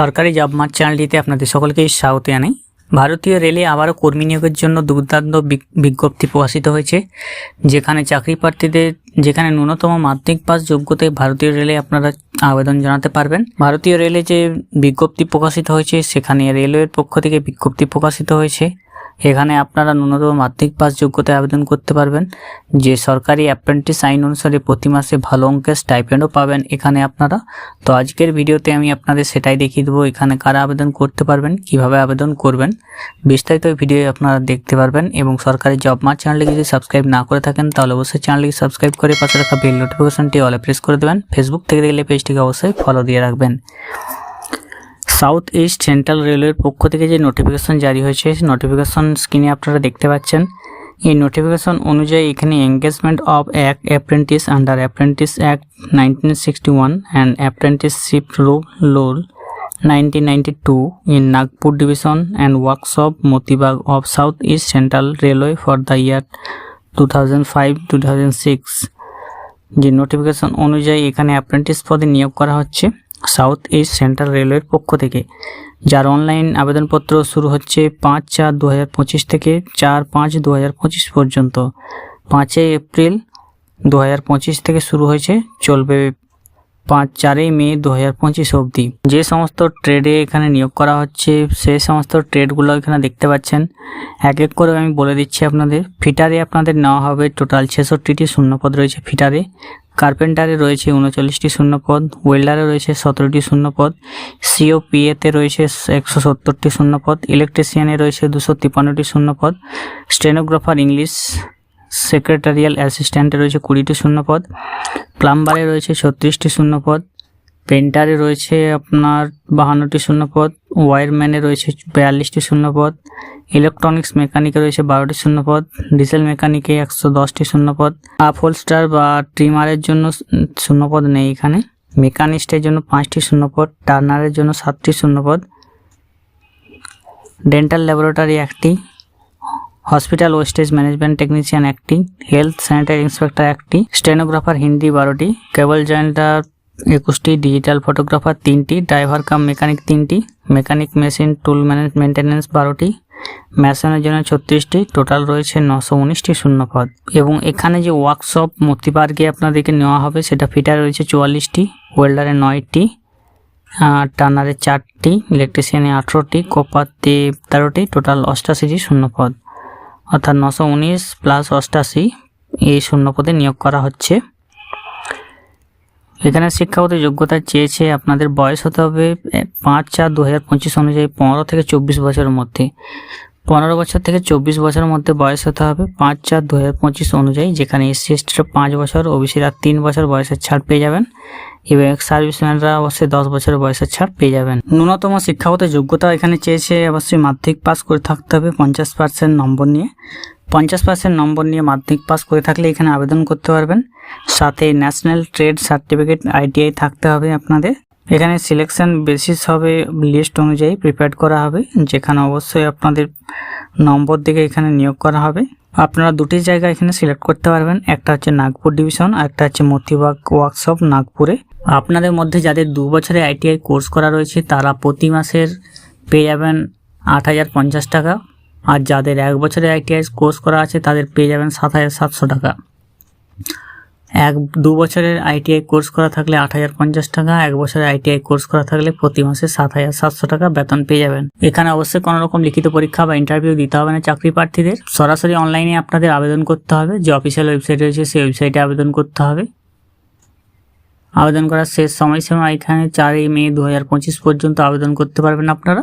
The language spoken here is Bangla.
সরকারি জব মার্চ চ্যানেলটিতে আপনাদের সকলকে স্বাগত জানাই। ভারতীয় রেলে আবারও কর্মী নিয়োগের জন্য দুর্দান্ত বিজ্ঞপ্তি প্রকাশিত হয়েছে, যেখানে চাকরি প্রার্থীদের, যেখানে ন্যূনতম মাধ্যমিক পাস যোগ্যতায় ভারতীয় রেলে আপনারা আবেদন জানাতে পারবেন। ভারতীয় রেলে যে বিজ্ঞপ্তি প্রকাশিত হয়েছে, সেখানে রেলওয়ের পক্ষ থেকে বিজ্ঞপ্তি প্রকাশিত হয়েছে। এখানে আপনারা ন্যূনতম মাধ্যমিক পাস যোগ্যতায় আবেদন করতে পারবেন। যে সরকারি অ্যাপ্রেন্টিস আইন অনুসারে প্রতি মাসে ভালো অঙ্কের স্টাইপেন্ডও পাবেন এখানে আপনারা। তো আজকের ভিডিওতে আমি আপনাদের সেটাই দেখিয়ে দেবো, এখানে কারা আবেদন করতে পারবেন, কীভাবে আবেদন করবেন। বিস্তারিত ভিডিও আপনারা দেখতে পারবেন এবং সরকারি জব মার চ্যানেলটিকে যদি সাবস্ক্রাইব না করে থাকেন, তাহলে অবশ্যই চ্যানেলটিকে সাবস্ক্রাইব করে পাশে রাখা বেল নোটিফিকেশনটি অলে প্রেস করে দেবেন। ফেসবুক থেকে দেখলে পেজটিকে অবশ্যই ফলো দিয়ে রাখবেন। সাউথ ইস্ট সেন্ট্রাল রেলওয়ের পক্ষ থেকে যে নোটিফিকেশন জারি হয়েছে, সেই নোটিফিকেশন স্ক্রিনে আপনারা দেখতে পাচ্ছেন। এই নোটিফিকেশন অনুযায়ী এখানে এঙ্গেজমেন্ট অফ এক apprentice under apprentice act nineteen sixty one and apprenticeship rule লোল nineteen ninety two in Nagpur division and workshop Motibagh of south east central railway for the year two thousand five two thousand six যে নোটিফিকেশন অনুযায়ী এখানে অ্যাপ্রেন্টিস পদে নিয়োগ করা হচ্ছে। সাউথ ইস্ট সেন্ট্রাল রেলওয়ের পক্ষ থেকে, যার অনলাইন আবেদনপত্র শুরু হচ্ছে পাঁচ চার দু হাজার পঁচিশ থেকে চার পাঁচ দু হাজার পঁচিশ পর্যন্ত। পাঁচই এপ্রিল দু হাজার পঁচিশ থেকে শুরু হয়েছে, চলবে পাঁচ চারই মে দু হাজার পঁচিশ অবধি। যে সমস্ত ট্রেডে এখানে নিয়োগ করা হচ্ছে সেই সমস্ত ট্রেডগুলো এখানে দেখতে পাচ্ছেন। এক এক করে আমি বলে দিচ্ছি আপনাদের। ফিটারে আপনাদের নেওয়া হবে টোটাল ছেষট্টিটি শূন্যপদ রয়েছে ফিটারে। কার্পেন্টারে রয়েছে উনচল্লিশটি শূন্যপদ, ওয়েল্ডারে রয়েছে সতেরোটি শূন্যপদ, সিওপিএতে রয়েছে একশো সত্তরটি শূন্যপদ, ইলেকট্রিশিয়ানে রয়েছে দুশো তিপ্পান্নটি শূন্যপদ, স্টেনোগ্রাফার ইংলিশ, সেক্রেটারিয়াল অ্যাসিস্ট্যান্টে রয়েছে কুড়িটি শূন্যপদ, প্লাম্বারে রয়েছে ছত্রিশটি শূন্যপদ, পেন্টারে রয়েছে আপনার বাহান্নটি শূন্যপদ ওয়ারম্যানে রয়েছে বিয়াল্লিশটি শূন্যপদ, ইলেকট্রনিক্স মেকানিকে রয়েছে বারোটি শূন্যপদ, ডিজেল মেকানিকে একশো দশটি শূন্যপদ, আপহোলস্টার বা ট্রিমারের জন্য শূন্যপদ নেই এখানে। মেকানিস্টের জন্য পাঁচটি শূন্যপদ, টার্নারের জন্য সাতটি শূন্যপদ। ডেন্টাল ল্যাবরেটরি একটি, হসপিটাল ওয়েস্টেজ ম্যানেজমেন্ট টেকনিশিয়ান একটি, হেলথ স্যানিটারি ইন্সপেক্টর একটি, স্টেনোগ্রাফার হিন্দি বারোটি, কেবল জয়েন্টার একুশটি ডিজিটাল ফটোগ্রাফার তিনটি ড্রাইভার কাম মেকানিক তিনটি mechanic machine tool manage maintenance বারোটি মেশিনের জন্য ছত্রিশটি টোটাল রয়েছে নশো উনিশটি শূন্যপদ। এবং এখানে যে ওয়ার্কশপ মূর্তি পার্কে আপনাদেরকে নেওয়া হবে, সেটা ফিটার রয়েছে চুয়াল্লিশটি ওয়েল্ডারে নয়টি টানারে চারটি ইলেকট্রিশিয়ানে আঠেরোটি কোপাতে তেরোটি টোটাল অষ্টাশিটি শূন্যপদ। অর্থাৎ নশো উনিশ প্লাস অষ্টাশি, এই শূন্যপদে নিয়োগ করা হচ্ছে। এখানে শিক্ষাগত যোগ্যতা চেয়েছে আপনাদের বয়স হতে হবে পাঁচ চার দু হাজার পঁচিশ অনুযায়ী পনেরো থেকে চব্বিশ বছরের মধ্যে। পনেরো বছর থেকে চব্বিশ বছরের মধ্যে বয়স হতে হবে, পাঁচ চার দু হাজার পঁচিশ অনুযায়ী যেখানে এসসি এসটিরা পাঁচ বছর ও ওবিসিরা তিন বছর বয়সের ছাড় পেয়ে যাবেন এবং সার্ভিসম্যানরা অবশ্যই দশ বছর বয়সের ছাড় পেয়ে যাবেন। ন্যূনতম শিক্ষাগত যোগ্যতা এখানে চেয়েছে অবশ্যই মাধ্যমিক পাস করে থাকতে হবে, পঞ্চাশ পার্সেন্ট নম্বর নিয়ে। পঞ্চাশ পার্সেন্ট নম্বর নিয়ে মাধ্যমিক পাস করে থাকলে এখানে আবেদন করতে পারবেন। সাথে ন্যাশনাল ট্রেড সার্টিফিকেট আইটিআই থাকতে হবে আপনাদের। এখানে সিলেকশন বেসিস হবে, লিস্ট অনুযায়ী প্রিপেয়ার করা হবে, যেখানে অবশ্যই আপনাদের নম্বর দিকে এখানে নিয়োগ করা হবে। আপনারা দুটি জায়গা এখানে সিলেক্ট করতে পারবেন, একটা হচ্ছে নাগপুর ডিভিশন আর একটা হচ্ছে মতিবাগ ওয়ার্কশপ নাগপুরে। আপনাদের মধ্যে যাদের দু বছরের আইটিআই কোর্স করা রয়েছে, তারা প্রতি মাসের পেয়ে যাবেন আট হাজার পঞ্চাশ টাকা। আর যাদের এক বছরের আইটিআই কোর্স করা আছে, তাদের পেয়ে যাবেন সাত হাজার সাতশো টাকা। এক, দু বছরের আইটিআই কোর্স করা থাকলে আট হাজার পঞ্চাশ টাকা, এক বছরের আইটিআই কোর্স করা থাকলে প্রতি মাসে সাত হাজার সাতশো টাকা বেতন পেয়ে যাবেন। এখানে অবশ্যই কোনো রকম লিখিত পরীক্ষা বা ইন্টারভিউ দিতে হবে না চাকরি প্রার্থীদের। সরাসরি অনলাইনে আপনাদের আবেদন করতে হবে। যে অফিসিয়াল ওয়েবসাইট রয়েছে, সেই ওয়েবসাইটে আবেদন করতে হবে। আবেদন করার শেষ সময়সীমা এখানে চারই মে দু হাজার পঁচিশ পর্যন্ত আবেদন করতে পারবেন আপনারা।